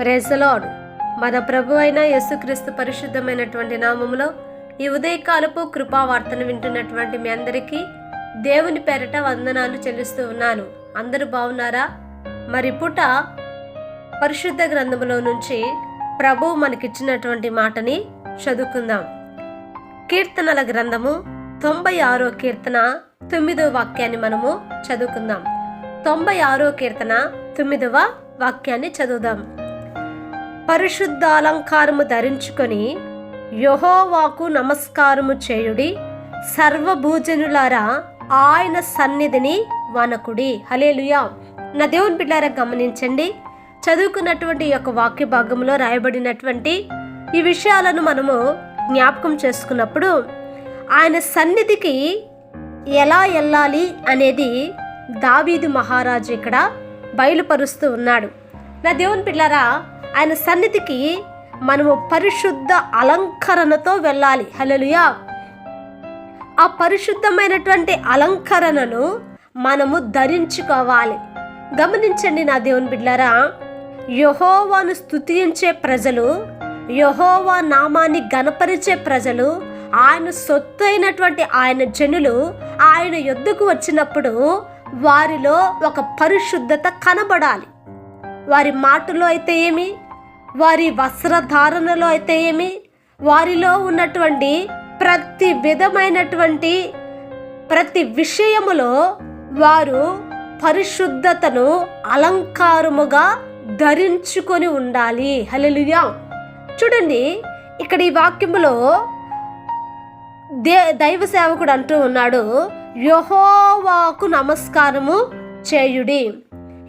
ప్రెజలాడ్ మన ప్రభు అయిన యేసుక్రీస్తు పరిశుద్ధమైనటువంటి నామములో ఈ ఉదయకాలపు కృపావార్తను వింటున్నటువంటి మీ అందరికీ దేవుని పేరట వందనాలు చెల్లిస్తూ ఉన్నాను. అందరూ బాగున్నారా? మరి పుట పరిశుద్ధ గ్రంథములో నుంచి ప్రభు మనకిచ్చినటువంటి మాటని చదువుకుందాం. కీర్తనల గ్రంథము తొంభై ఆరో కీర్తన తొమ్మిదో వాక్యాన్ని మనము చదువుకుందాం. తొంభై ఆరో కీర్తన తొమ్మిదవ వాక్యాన్ని చదువుదాం. పరిశుద్ధాలంకారము ధరించుకొని యహోవాకు నమస్కారము చేయుడి సర్వభూజనులారా ఆయన సన్నిధిని వనకుడి. హలేలుయా నా దేవుని బిడ్డారా గమనించండి. చదువుకున్నటువంటి యొక్క వాక్య భాగంలో రాయబడినటువంటి ఈ విషయాలను మనము జ్ఞాపకం చేసుకున్నప్పుడు ఆయన సన్నిధికి ఎలా వెళ్ళాలి అనేది దావీదు మహారాజు ఇక్కడ బయలుపరుస్తూ ఉన్నాడు. నా దేవుని పిల్లరా ఆయన సన్నిధికి మనము పరిశుద్ధ అలంకరణతో వెళ్ళాలి. హలలుయా ఆ పరిశుద్ధమైనటువంటి అలంకరణను మనము ధరించుకోవాలి. గమనించండి నా దేవుని బిడ్డారా యహోవాను స్తుతించే ప్రజలు యహోవా నామాన్ని గనపరిచే ప్రజలు ఆయన సొత్తు అయినటువంటి ఆయన జనులు ఆయన యొద్దకు వచ్చినప్పుడు వారిలో ఒక పరిశుద్ధత కనబడాలి. వారి మాటలో అయితే ఏమి? వారి వస్త్రధారణలో అయితే ఏమి? వారిలో ఉన్నటువంటి ప్రతి విధమైనటువంటి ప్రతి విషయములో వారు పరిశుద్ధతను అలంకారముగా ధరించుకొని ఉండాలి. హలలుయా చూడండి ఇక్కడ ఈ వాక్యములో దే దైవ సేవకుడు అంటూ ఉన్నాడు యహోవాకు నమస్కారము చేయుడి.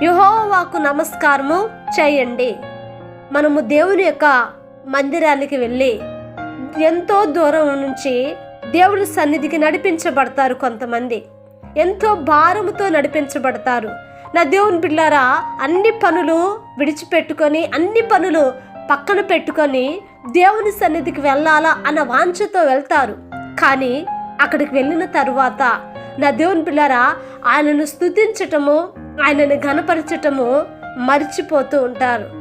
యహోవాకు నమస్కారము చేయండి. మనము దేవుని యొక్క మందిరానికి వెళ్ళి ఎంతో దూరం నుంచి దేవుని సన్నిధికి నడిపించబడతారు కొంతమంది. ఎంతో భారముతో నడిపించబడతారు. నా దేవుని బిడ్డారా అన్ని పనులు విడిచిపెట్టుకొని అన్ని పనులు పక్కన పెట్టుకొని దేవుని సన్నిధికి వెళ్ళాలా అన్న వాంఛతో వెళ్తారు. కానీ అక్కడికి వెళ్ళిన తరువాత నా దేవుని పిల్లరా ఆయనను స్తుతించటము ఆయనను ఘనపరచటము మర్చిపోతూ ఉంటారు.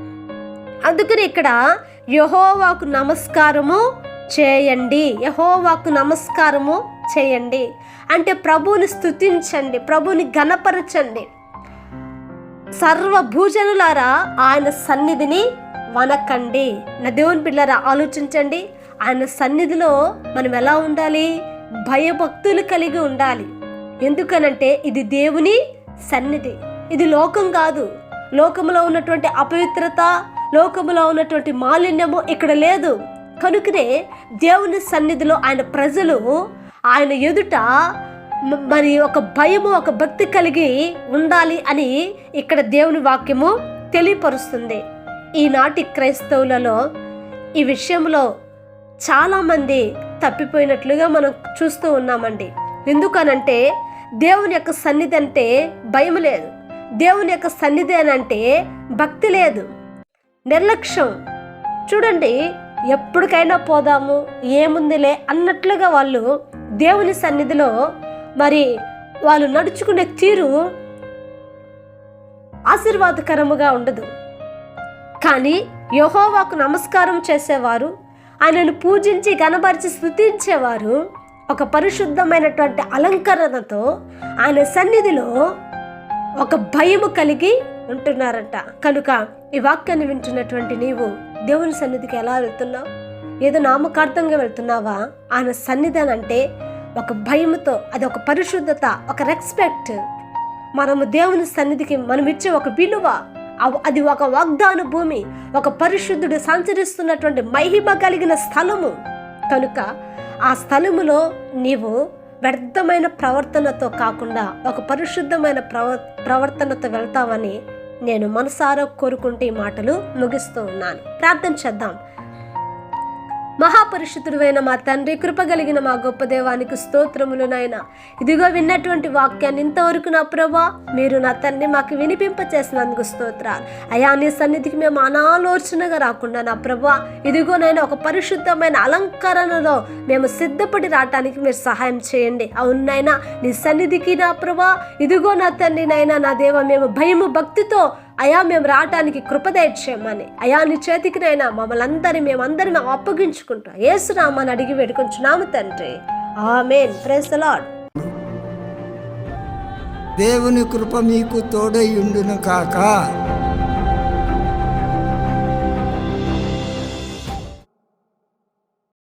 అందుకని ఇక్కడ యహోవాకు నమస్కారము చేయండి. యహోవాకు నమస్కారము చేయండి. అంటే ప్రభువుని స్తుతించండి. ప్రభువుని గణపరచండి సర్వభూజనులారా ఆయన సన్నిధిని వనకండి నా దేవుని పిల్లరా ఆలోచించండి. ఆయన సన్నిధిలో మనం ఎలా ఉండాలి? భయభక్తులు కలిగి ఉండాలి. ఎందుకనంటే ఇది దేవుని సన్నిధి. ఇది లోకం కాదు. లోకంలో ఉన్నటువంటి అపవిత్రత లోకములో ఉన్నటువంటి మాలిన్యము ఇక్కడ లేదు. కనుకనే దేవుని సన్నిధిలో ఆయన ప్రజలు ఆయన ఎదుట మరి ఒక భయము ఒక భక్తి కలిగి ఉండాలి అని ఇక్కడ దేవుని వాక్యము తెలియపరుస్తుంది. ఈనాటి క్రైస్తవులలో ఈ విషయంలో చాలామంది తప్పిపోయినట్లుగా మనం చూస్తూ ఉన్నామండి. ఎందుకనంటే దేవుని యొక్క సన్నిధి అంటే భయం లేదు. దేవుని యొక్క సన్నిధి అని అంటే భక్తి లేదు. నిర్లక్ష్యం. చూడండి ఎప్పటికైనా పోదాము ఏముందిలే అన్నట్లుగా వాళ్ళు దేవుని సన్నిధిలో మరి వాళ్ళు నడుచుకునే తీరు ఆశీర్వాదకరముగా ఉండదు. కానీ యహోవాకు నమస్కారం చేసేవారు ఆయనను పూజించి గణపరిచి స్థుతించేవారు ఒక పరిశుద్ధమైనటువంటి అలంకరణతో ఆయన సన్నిధిలో ఒక భయము కలిగి ఉంటున్నారంట. కనుక ఈ వాక్యాన్ని వింటున్నటువంటి నీవు దేవుని సన్నిధికి ఎలా వెళ్తున్నావు? ఏదో నామకార్థంగా వెళ్తున్నావా? ఆయన సన్నిధి అని అంటే ఒక భయముతో అది ఒక పరిశుద్ధత ఒక రెస్పెక్ట్ మనము దేవుని సన్నిధికి మనం ఇచ్చే ఒక విలువ అది ఒక వాగ్దాన భూమి ఒక పరిశుద్ధుడు సంచరిస్తున్నటువంటి మహిమ కలిగిన స్థలము. కనుక ఆ స్థలములో నీవు వ్యర్థమైన ప్రవర్తనతో కాకుండా ఒక పరిశుద్ధమైన ప్రవ ప్రవర్తనతో వెళ్తావని నేను మనసారో కోరుకుంటే ఈ మాటలు ముగిస్తూ ఉన్నాను. ప్రార్థన చేద్దాం. మహాపరిషుతుడువైన మా తండ్రి కృపగలిగిన మా గొప్ప దేవానికి స్తోత్రములు నాయన. ఇదిగో విన్నటువంటి వాక్యాన్ని ఇంతవరకు నా ప్రభా మీరు నా తండ్రి మాకు వినిపింప చేసినందుకు స్తోత్రాలు. అయా నీ సన్నిధికి మేము అనాలోచనగా రాకుండా నా ప్రభా ఇదిగో నైనా ఒక పరిశుద్ధమైన అలంకరణలో మేము సిద్ధపడి రావటానికి మీరు సహాయం చేయండి. అవునైనా నీ సన్నిధికి నా ప్రభా ఇదిగో నా తండ్రి నైనా నా దేవ మేము భయము భక్తితో అయా మేము రావటానికి కృపదయచేయమని అయా నీ చేతికినైనా మమ్మల్ని అందరి మేము అప్పగించుకుంటాం ఏసునామని అడిగి వేడుకొంచున్నాము తండ్రి. ఆమెన్. ప్రేస్ లాడ్ దేవుని కృప మీకు తోడై ఉండును కాక.